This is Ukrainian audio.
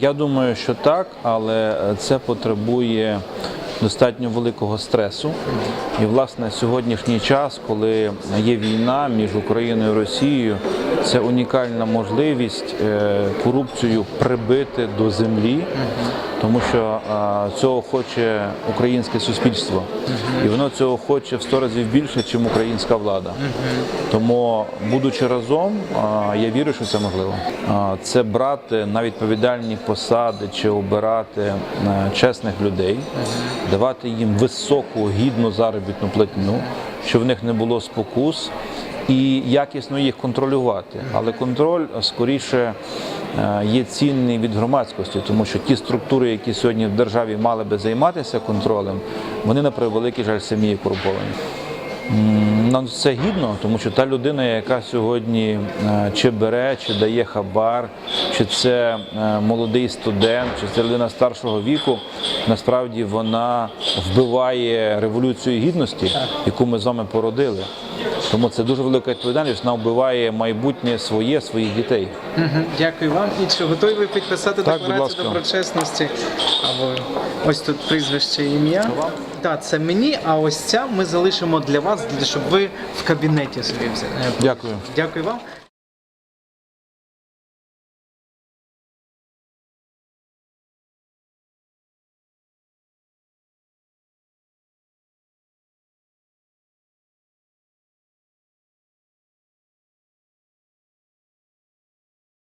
Я думаю, що так, але е, це потребує достатньо великого стресу. І, власне, сьогоднішній час, коли є війна між Україною і Росією, це унікальна можливість е, корупцію прибити до землі, тому що цього хоче українське суспільство, і воно цього хоче в сто разів більше, ніж українська влада. Тому, будучи разом, а, я вірю, що це можливо. А, Це брати на відповідальні посади чи обирати е, чесних людей, давати їм високу гідну заробітну платню, щоб в них не було спокус, і якісно їх контролювати. Але контроль скоріше е, є цінний від громадськості, тому що ті структури, які сьогодні в державі мали би займатися контролем, вони на превеликий жаль самі корумповані. Нам це гідно, тому що та людина, яка сьогодні е, чи бере, чи дає хабар, чи це е, молодий студент, чи це людина старшого віку, насправді вона вбиває революцію гідності, яку ми з вами породили. Тому це дуже велика відповідальність. Вона вбиває майбутнє своє, своїх дітей. Дякую вам. І чи готові ви підписати Так, декларацію доброчесності? Або ось тут прізвище ім'я. Так, це мені, а ось ця ми залишимо для вас, щоб ви в кабінеті собі взяли. Дякую. Дякую вам.